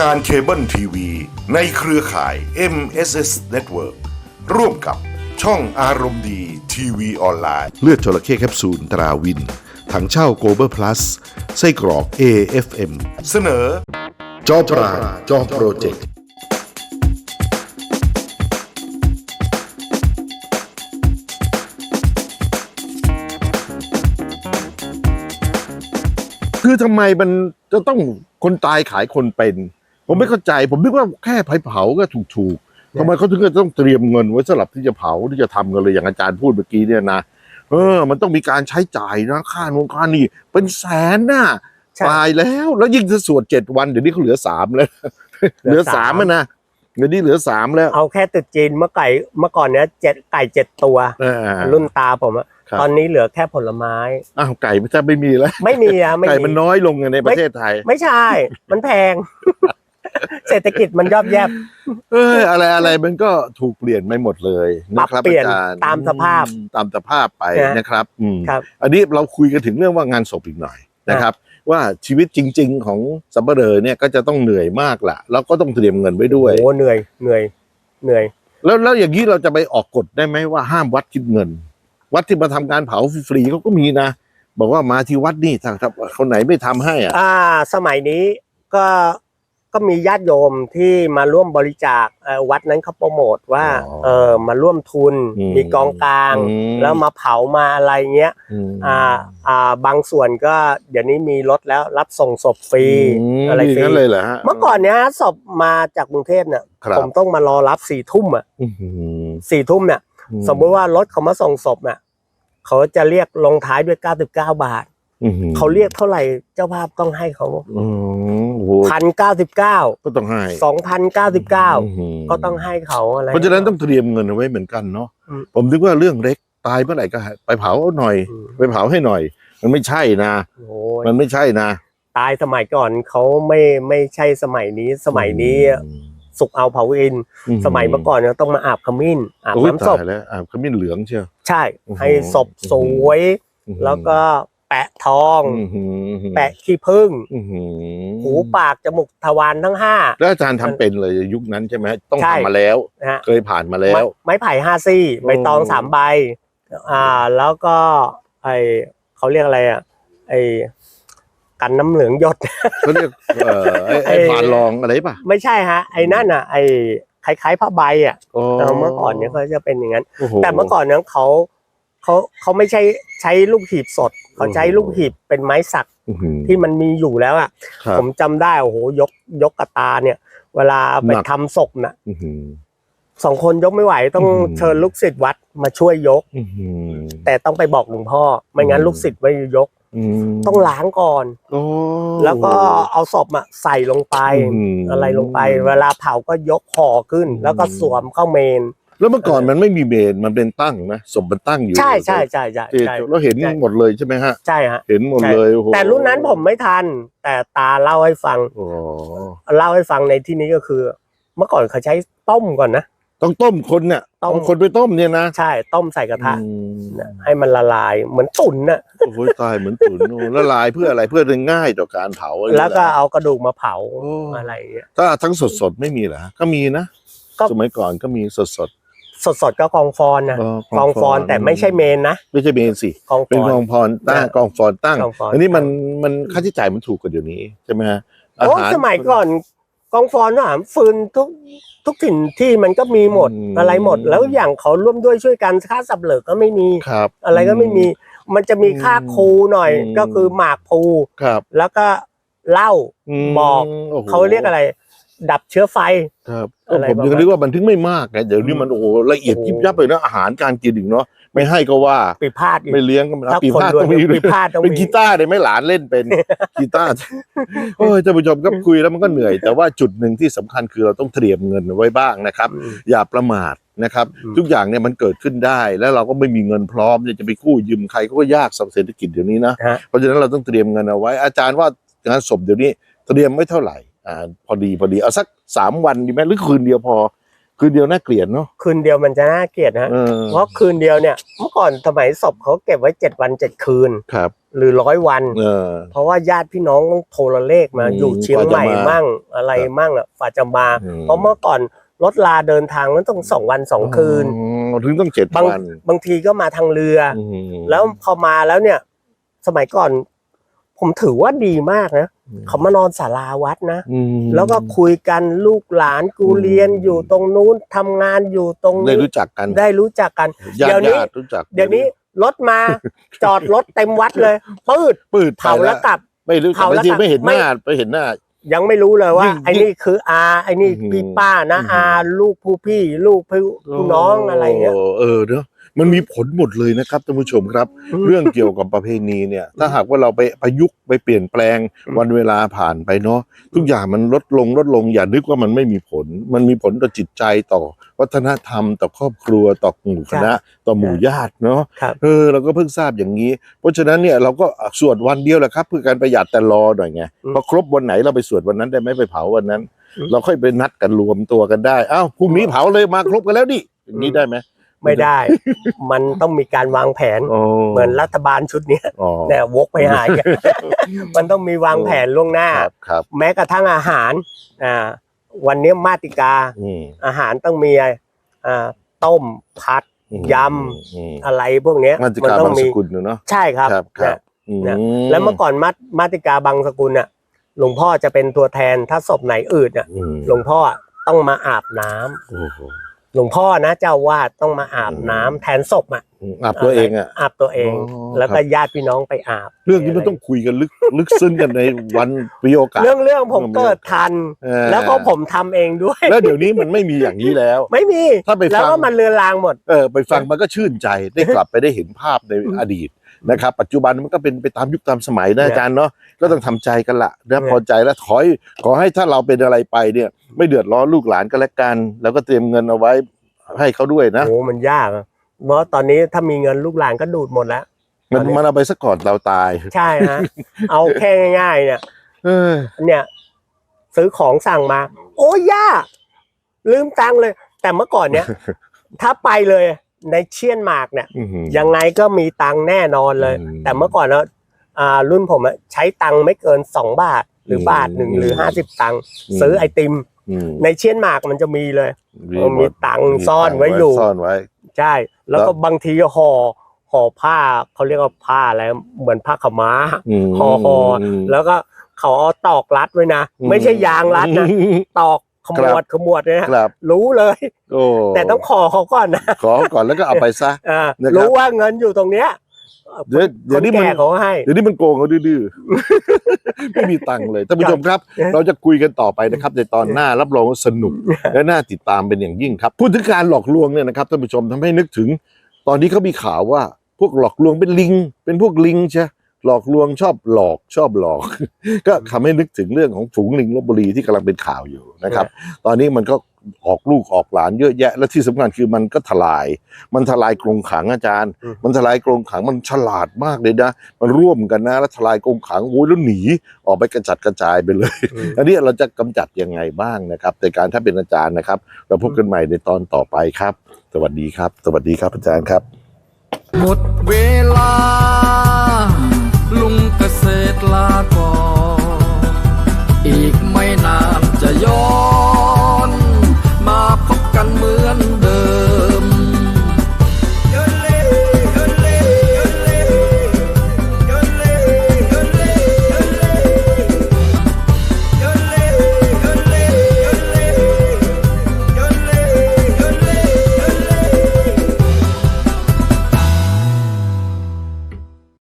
การเคเบิลทีวีในเครือข่าย MSS Network ร่วมกับช่องอารมณ์ดีทีวีออนไลน์ เลือดจระเข้แคปซูลตราวิน ถังเช่าโกลบอลพลัสไส้กรอก AFM เสนอ จอปราจอโปรเจกต์คือทำไมมันจะต้องคนตายขายคนเป็น ผมไม่เข้าใจ ผมนึกว่าแค่เผาเผาก็ถูกถูกๆทำไมเขาถึงจะต้องเตรียมเงินไว้สำหรับที่จะเผาที่จะทำกันเลยอย่างอาจารย์พูดเมื่อกี้เนี่ยนะเออ มันต้องมีการใช้จ่ายนะค่าโน่นค่านี่ เป็นแสนน่ะใช่ตายแล้ว แล้วยิ่งถ้าสวดเจ็ดวันเดี๋ยวนี้เขาเหลือสามแล้ว เหลือสามแล้วนะเดี๋ยวนี้เหลือสามแล้ว เอาแค่ตึกจีนเมื่อไก่เมื่อก่อนเนี้ยเจ็ดไก่เจ็ดตัวอ่ารุ่นตาผมอะครับตอนนี้เหลือแค่ผลไม้อ้าวไก่มันจะไม่มีแล้ว ไม่มีอะไม่ไก่มีมันน้อยลงไงในประเทศไทย ไม่ใช่ มันแพง เศรษฐกิจมันยอบแยบเอออะไรอะไรมันก็ถูกเปลี่ยนไปหมดเลยนะครับปรับเปลี่ยนอาจารย์ตามสภาพอืมตามสภาพไปนะนะครับอืมครับอันนี้เราคุยกันถึงเรื่องว่างานศพอีกหน่อยนะครับ ว่าชีวิตจริง ๆ ของสัมเรอเนี่ยก็จะต้องเหนื่อยมากล่ะแล้วก็ต้องเตรียมเงินไว้ด้วยโอ้เหนื่อยเหนื่อยเหนื่อย แล้วแล้วอย่างนี้เราจะไปออกกฎได้ไหมว่าห้ามวัดคิดเงิน วัดที่มาทำการเผาฟรีๆเขาก็มีนะบอกว่ามาที่วัดนี่ถ้าถ้าคนไหนไม่ทำให้อะอ่า สมัยนี้ก็ ก็มีญาติโยมที่มาร่วมบริจาคเอ่อวัดนั้นเขาโปรโมทว่าอ๋อเออมาร่วมทุนอืมมีกองกลางอืมแล้วมาเผามาอะไรเงี้ยมอ่าอ่าบางส่วนก็เดี๋ยวนี้มีรถแล้วรับส่งศพฟรีมอะไรย่างฟรีนั้นเลยเหรอฮะเมื่อก่อนเนี้ยศพมาจากกรุงเทพเนี่ยครับผมต้องมารอรับสี่ทุ่มอะอื้อหือสี่ทุ่มเนี่ยสมมติว่ารถเขามาส่งศพเนี่ยเขาจะเรียกลงท้ายด้วย99บาทอื้อหือเขาเรียกเท่าไหร่เจ้าภาพต้องให้เขาอืม โอ้โหพันเก้าสิบเก้าก็ต้องให้สองพันเก้าสิบเก้าอื้อหืก็ต้องให้เขาอะไรเพราะฉะนั้นต้องเตรียมเงินเอาไว้เหมือนกันเนาะอืมผมนึกว่าเรื่องเล็กตายเมื่อไหร่ก็ไปเผาเอาหน่อยอืมไปเผาให้หน่อย มันไม่ใช่นะโอ้ยมันไม่ใช่นะ ตายสมัยก่อนเขาไม่ไม่ใช่สมัยนี้สมัยนี้อืมสุกเอาเผาอิน สมัยเมื่อก่อนเนี่ยต้องมาอาบขมิ้นอาบโอ้ยน้ำศตาพยแล้วอ่าขมิ้นเหลืองเชียวใช่โอ้โหให้ศพสวยอื้อหือแล้วก็ แปะทองอื้อหือแปะขี้ผึ้งอื้อหือหูปากจมูกทวารทั้งห้าแล้วอาจารย์ทำเป็นเลยยุคนั้นใช่ไหมต้องใช่ทำมาแล้วนะฮะเคยผ่านมาแล้ว ไม้ไม้ไผ่ห้าซี่ใบตองโอ้สามใบ อ่า แล้วก็ ไอเขาเรียกอะไรอะ ไอกันน้ำเหลืองหยดเขาเรียกเอ่อไอ้ไอ้ไอ้ผ่านรองอะไรป่ะ ไม่ใช่ฮะ ไอ้นั่นอะ ไอคล้ายๆผ้าใบอะโอ้เออเมื่อก่อนเนี่ยเขาจะเป็นอย่างนั้นโอ้โหแต่เมื่อก่อนเนี่ยเขาเขาเขาไม่ใช่ใช้ลูกหีบสด เขาใช้โอ้โหลูกหีบเป็นไม้สักอื้อหือที่มันมีอยู่แล้วอะครับผมจำได้โอ้โหยกยกกระตาเนี่ย เวลาไปหนักทำศพน่ะอื้อหือสองคนยกไม่ไหวต้องอืมเชิญลูกศิษย์วัดมาช่วยยกอื้อหือแต่ต้องไปบอกหลวงพ่อ ไม่งั้นอืมลูกศิษย์ไม่ยกมต้องล้างก่อนโอ้แล้วก็เอาศพอะใส่ลงไปมอะไรลงไป เวลาเผาก็ยกห่อขึ้น แล้วก็สวมเข้าเมน แล้วเมื่อก่อนมันไม่มีเมนมันเป็นตั้งนะศพมันตั้งอยู่ใช่ใช่ใช่ใช่ที่ใช่เราเห็นใช่หมดเลยใช่ไหมฮะใช่ฮะเห็นหมดใช่เลยโอ้โหแต่รุ่นนั้นผมไม่ทัน แต่ตาเล่าให้ฟังโอ้เล่าให้ฟังในที่นี้ก็คือ เมื่อก่อนเขาใช้ต้มก่อนนะต้องต้มคนเนี่ยต้มเอาคนไปต้มเนี่ยนะใช่ต้มใส่กระทะอืมนะให้มันละลายเหมือนตุ๋นน่ะโอ้โหตายเหมือนตุ๋นโอ้ละลายเพื่ออะไรเพื่อจะง่ายต่อการเผาอะไรแล้วก็เอากระดูกมาเผาโอ้อะไรอย่างเงี้ยถ้าทั้งสดสดๆไม่มีเหรอก็มีนะก็สมัยก่อนก็มีสดสด สดๆก็กองฟอนนะๆกองฟอนแต่ไม่ใช่เมนนะไม่ใช่เมนสิกองฟเป็นอนกองฟอนตั้งเออกองฟอนตั้งกองฟอนอันนี้มันมันค่าใช้จ่ายมันถูกกว่าเดี๋ยวนี้ใช่ไหมฮะอาโอ้หารสมัยก่อนกองฟอนถามฟืนทุกทุกถิ่นที่มันก็มีหมดอืมอะไรหมด แล้วอย่างเขาร่วมด้วยช่วยกันค่าสับเหลือก็ไม่มีครับอะไรก็ไม่มีมันจะมีค่าครูหน่อยอืมก็คือหมากภูครับแล้วก็เหล้ามบอกโโหเขาเรียกอะไร ดับเชื้อไฟ ครับอะไรผมประมาณยังนึกว่ามันถึงไม่มากไงเดี๋ยวนี้มันโอ้โหละเอียดโอ้โหยิบยับเลยนะอาหารการกินอีกเนาะไม่ให้ก็ว่าปีพาดอีกไม่เลี้ยงก็ไม่รับถ้าปีคนพาดรวยต้องมีปีพาดต้องเป็นมีกีตาร์ได้ไหมหลานเล่นเป็นกีตาร์โอ้ยท่านผู้ชมก็คุยแล้วมันก็เหนื่อย แต่ว่าจุดหนึ่งที่สำคัญคือเราต้องเตรียมเงินเอาไว้บ้างนะครับอืมอย่าประมาทนะครับอืมทุกอย่างเนี่ยมันเกิดขึ้นได้ แล้วเราก็ไม่มีเงินพร้อมเนี่ยจะไปกู้ยืมใครก็ยากสำหรับเศรษฐกิจเดี๋ยวนี้นะฮะเพราะฉะนั้นเราต้องเตรียมเงินเอาไว้ อาจารย์ว่างานศพเดี๋ยวนี้เตรียมไว้เท่าไหร่ อ่าพอดีพอดีเอาสักสามวันดีไหมหรือคืนเดียวพอ คืนเดียวน่าเกลียดเนาะ คืนเดียวมันจะน่าเกลียดนะเออ เพราะคืนเดียวเนี่ยเมื่อก่อนสมัยศพเขาเก็บไว้เจ็ดวันเจ็ดคืน ครับ หรือร้อยวัน เออ เพราะว่าญาติพี่น้องต้องโทรเลขมาอืมอยู่เชียงใหม่กว่าจะมามั่งอะไรครับมั่งอะฝ่าจะมา อืม เพราะเมื่อก่อนรถลาเดินทางนั้นต้องสองวันสองคืน อ๋อถึงต้องเจ็ดบางวันบางทีก็มาทางเรือออืมแล้วพอมาแล้วเนี่ย สมัยก่อน ผมถือว่าดีมากนะอืมเขามานอนศาลาวัดนะอืมแล้วก็คุยกันลูกหลานกูอืมเรียนอยู่ตรงนู้นทำงานอยู่ตรงได้นี้รู้จักกัน ได้รู้จักกันญาเดี๋ยวตินี้ญาติรู้จักเดี๋ยวนี้รถมาจอดรถเต็มวัดเลยปืดปืดไปเผาแล้วกลับ ไม่รู้จักเผาแล้วบางทีกลับไม่เห็นหไม่น้าไปเห็นหน้า ยังไม่รู้เลยว่ายิ่งไอ้นี่คืออาไอ้นี่อืมพี่ป้านะอืมอาลูกผู้พี่ ลูกผู้ผู้น้องอะไรเงี้ยเออเนาะ มันมีผลหมดเลยนะครับท่านผู้ชมครับอืมเรื่องเกี่ยวกับประเพณีเนี่ย ถ้าหากว่าเราไปประยุกต์ไปเปลี่ยนแปลงอืมวันเวลาผ่านไปเนาะทุกอย่างมันลดลงลดลงอย่านึกว่ามันไม่มีผล มันมีผลต่อจิตใจต่อวัฒนธรรม ต่อครอบครัวต่อหมู่คณะ ต่อหมู่ญาติเนาะครับเออเราก็เพิ่งทราบอย่างนี้ เพราะฉะนั้นเนี่ยเราก็สวดวันเดียวแหละครับ เพื่อการประหยัดแต่รอหน่อยไงอืมพอครบวันไหนเราไปสวดวันนั้นได้ไหมไปเผาวันนั้นอืมเราค่อยไปนัดกันรวมตัวกันได้อ้าวพรุ่งนี้เผาเลยมาครบกันแล้วดิอย่างนี้ได้ไหม ไม่ได้ มันต้องมีการวางแผนอ๋อเหมือนรัฐบาลชุดเนี้ยอ๋อเนี่ยวกไปหาอีกมันต้องมีวางแผนล่วงหน้าครับครับแม้กระทั่งอาหารอ่าวันนี้มาติกาอืมอาหารต้องมีอ่าต้มผัดอืมยอืมอะไรพวกเนี้ยมาติมักาต้บางมีสกุลเนอะใช่ครับครับครับอืมเนี่ยแล้วเมื่อก่อนมามาติกาบางสกุลน่ะหลวงพ่อจะเป็นตัวแทนถ้าศพไหนอืดน่ะอืมหลวงพ่อต้องมาอาบน้ำโอ้โหหลวงพ่อนะเจ้าวาดต้องมาอาบน้ำแทนศพอะอืมอาบตัวเองอะอาบตัวเองอ๋อแล้วคก็รับญาติพี่น้องไปอาบ เรื่องนี้มันต้องคุยกันลึกลึกซึ้งกันในวันมีโอกาสเรื่องเรื่องผมเกิดทันเออแล้วก็ผมทำเองด้วย แล้วเดี๋ยวนี้มันไม่มีอย่างนี้แล้ว ไม่มีถ้าไปฟังแล้วก็มันเลือนลางหมดเออไปฟังมันก็ชื่นใจได้กลับไปได้เห็นภาพในอดีต นะครับปัจจุบันมันก็เป็นไปตามยุคตามสมัยนะเนี่ยอาจารย์เนาะก็ต้องทำใจกันละนะเนี่ยพอใจแล้วถอยขอให้ถ้าเราเป็นอะไรไปเนี่ย ไม่เดือดร้อนลูกหลานก็แล้วกัน แล้วก็เตรียมเงินเอาไว้ให้เขาด้วยนะโอ้มันยากอะเพราะตอนนี้ถ้ามีเงินลูกหลานก็ดูดหมดแล้วมันตอนนี้มันเอาไปซะก่อนเราตาย ใช่ฮะเอาแค่ง่าย ๆ เนี่ยเออเนี่ย ซื้อของสั่งมา โอ้ย่าลืมตังค์เลย แต่เมื่อก่อนเนี่ย ถ้าไปเลย ในเชียนหมากเนี่ยอื้อหือยังไงก็มีตังค์แน่นอนเลยอืมแต่เมื่อก่อนเราอ่ารุ่นผมอะใช้ตังค์ไม่เกินสองบาท หรือมบาทหนึ่งหรือมห้าสิบตังค์อืมซื้อไอติมอืมในเชียนหมากมันจะมีเลยมีเออมีตังค์ซ่อนไว้อยู่ซ่อนไว้ ใช่ แล้วก็แล้วบางทีห่อห่อผ้าเขาเรียกว่าผ้าอะไรเหมือนผ้าขาวม้ามห่อห่ออแล้วก็เขาเอาตอกรัดไว้นะอืมไม่ใช่ยางรัดนะ ตอก ขมวดขมวดเนี่ยครับรู้เลย โอ้แต่ต้องขอเขาก่อนนะขอก่อนแล้วก็เอาไปซะอ่านะครับรู้ว่าเงินอยู่ตรงเนี้ยเดี๋ยวคเดี๋ยวนนี้มันแก่เขาให้เดี๋ยวนี้มันโกงเขาดื้อๆไม่มีตังค์เลยท่านผู้ชมครับครับ เราจะคุยกันต่อไปนะครับในตอนหน้ารับรองว่าสนุก และน่าติดตามเป็นอย่างยิ่งครับพูดถึงการหลอกลวงเนี่ยนะครับท่านผู้ชมทำให้นึกถึง ตอนนี้เขามีข่าวว่าพวกหลอกลวงเป็นลิง เป็นพวกลิงใช่ หลอกลวงชอบหลอกชอบหลอก ก็ทำให้นึกถึงเรื่องของฝูงลิงลบบุรีที่กำลังเป็นข่าวอยู่นะครับ ตอนนี้มันก็ออกลูกออกหลานเยอะแยะ และที่สำคัญคือมันก็ทลาย มันทลายกรงขังอาจารย์อืมมันทลายกรงขังมันฉลาดมากเลยนะ มันร่วมกันนะ แล้วทลายกรงขังโอ้ยแล้วหนีออกไปกระจัดกระจายไปเลยอืมอันนี้เราจะกำจัดยังไงบ้างนะครับในการถ้าเป็นอาจารย์นะครับ เราพบกันใหม่ในตอนต่อไปครับ สวัสดีครับ สวัสดีครับอาจารย์ครับ หมดเวลา Lung